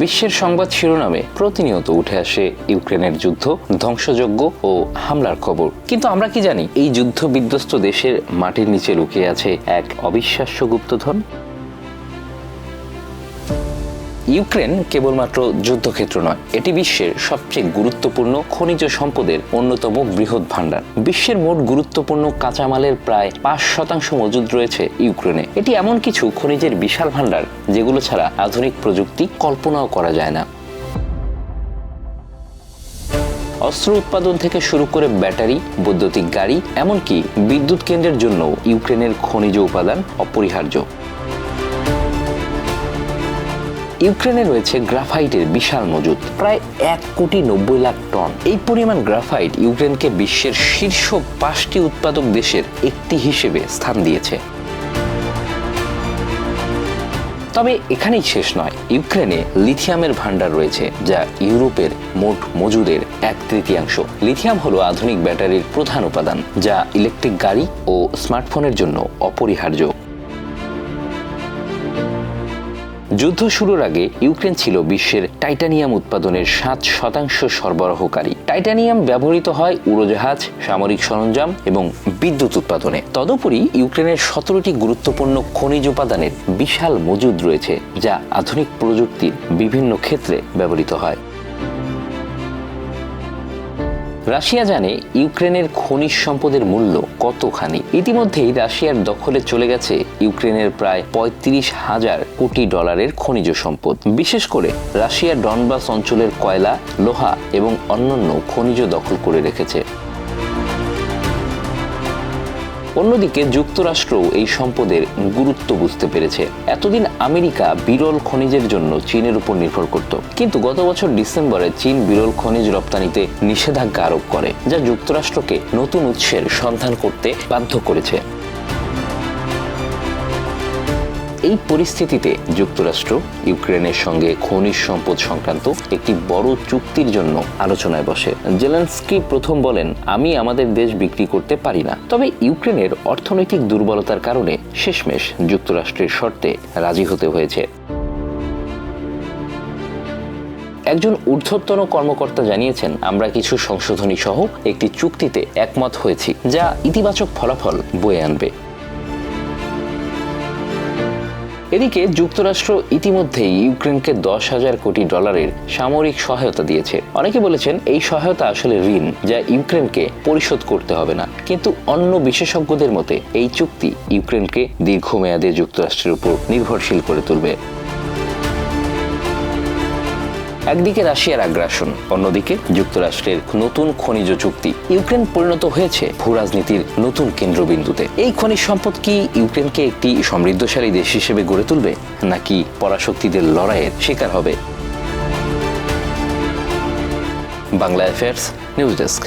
বিশ্বের সংবাদ শিরোনামে প্রতিনিয়ত উঠে আসে ইউক্রেনের যুদ্ধ, ধ্বংসযজ্ঞ ও হামলার খবর। কিন্তু আমরা কি জানি, এই যুদ্ধ বিধ্বস্ত দেশের মাটির নিচে লুকিয়ে আছে এক অবিশ্বাস্য গুপ্তধন? ইউক্রেন কেবলমাত্র যুদ্ধক্ষেত্র নয়, এটি বিশ্বের সবচেয়ে গুরুত্বপূর্ণ খনিজ সম্পদের অন্যতম বৃহৎ ভাণ্ডার। বিশ্বের মোট গুরুত্বপূর্ণ কাঁচামালের প্রায় পাঁচ শতাংশ মজুদ রয়েছে ইউক্রেনে। এটি এমন কিছু খনিজের বিশাল ভাণ্ডার, যেগুলো ছাড়া আধুনিক প্রযুক্তি কল্পনাও করা যায় না। অস্ত্র উৎপাদন থেকে শুরু করে ব্যাটারি, বৈদ্যুতিক গাড়ি, এমনকি বিদ্যুৎ কেন্দ্রের জন্য ইউক্রেনের খনিজ উপাদান অপরিহার্য। ইউক্রেনে রয়েছে গ্রাফাইটের বিশাল মজুদ প্রায় এক কোটি নব্বই লাখ টন। এই পরিমাণ গ্রাফাইট ইউক্রেনকে বিশ্বের শীর্ষ পাঁচটি উৎপাদক দেশের একটি হিসেবে স্থান দিয়েছে। তবে এখানেই শেষ নয়, ইউক্রেনে লিথিয়ামের ভাণ্ডার রয়েছে, যা ইউরোপের মোট মজুদের এক তৃতীয়াংশ। লিথিয়াম হলো আধুনিক ব্যাটারির প্রধান উপাদান, যা ইলেকট্রিক গাড়ি ও স্মার্টফোনের জন্য অপরিহার্য। যুদ্ধ শুরুর আগে ইউক্রেন ছিল বিশ্বের টাইটানিয়াম উৎপাদনের সাত শতাংশ সরবরাহকারী। টাইটানিয়াম ব্যবহৃত হয় উড়োজাহাজ, সামরিক সরঞ্জাম এবং বিদ্যুৎ উৎপাদনে। তদুপরি ইউক্রেনের সতেরোটি গুরুত্বপূর্ণ খনিজ উপাদানের বিশাল মজুদ রয়েছে, যা আধুনিক প্রযুক্তির বিভিন্ন ক্ষেত্রে ব্যবহৃত হয়। রাশিয়া জানে ইউক্রেনের খনিজ সম্পদের মূল্য কতখানি। ইতিমধ্যেই রাশিয়ার দখলে চলে গেছে ইউক্রেনের প্রায় পঁয়ত্রিশ হাজার কোটি ডলারের খনিজ সম্পদ। বিশেষ করে রাশিয়া ডনবাস অঞ্চলের কয়লা, লোহা এবং অন্যান্য খনিজ দখল করে রেখেছে। অন্যদিকে যুক্তরাষ্ট্রও এই সম্পদের গুরুত্ব বুঝতে পেরেছে। এতদিন আমেরিকা বিরল খনিজের জন্য চীনের উপর নির্ভর করত। কিন্তু গত বছর ডিসেম্বরে চীন বিরল খনিজ রপ্তানিতে নিষেধাজ্ঞা আরোপ করে, যা যুক্তরাষ্ট্রকে নতুন উৎসের সন্ধান করতে বাধ্য করেছে। এই পরিস্থিতিতে যুক্তরাষ্ট্র ইউক্রেনের সঙ্গে খনিজ সম্পদ সংক্রান্ত একটি বড় চুক্তির জন্য আলোচনায় বসে। জেলেন্সকি প্রথম বলেন, আমি আমাদের দেশ বিক্রি করতে পারি না। তবে ইউক্রেনের অর্থনৈতিক দুর্বলতার কারণে শেষমেশ যুক্তরাষ্ট্রের শর্তে রাজি হতে হয়েছে। একজন ঊর্ধ্বতন কর্মকর্তা জানিয়েছেন, আমরা কিছু সংশোধনী সহ একটি চুক্তিতে একমত হয়েছি, যা ইতিবাচক ফলাফল বয়ে আনবে। এদিকে যুক্তরাষ্ট্র ইতিমধ্যেই ইউক্রেনকে দশ হাজার কোটি ডলারের সামরিক সহায়তা দিয়েছে। অনেকে বলেছেন এই সহায়তা আসলে ঋণ, যা ইউক্রেনকে পরিশোধ করতে হবে না। কিন্তু অন্য বিশেষজ্ঞদের মতে, এই চুক্তি ইউক্রেনকে দীর্ঘমেয়াদে যুক্তরাষ্ট্রের উপর নির্ভরশীল করে তুলবে। একদিকে রাশিয়ার আগ্রাসন, অন্যদিকে যুক্তরাষ্ট্রের নতুন খনিজ চুক্তি। ইউক্রেন পরিণত হয়েছে ভূরাজনীতির নতুন কেন্দ্রবিন্দুতে। এই খনিজ সম্পদ কি ইউক্রেনকে একটি সমৃদ্ধশালী দেশ হিসেবে গড়ে তুলবে, নাকি পরাশক্তিদের লড়াইয়ের শিকার হবে? Bangla affairs news desk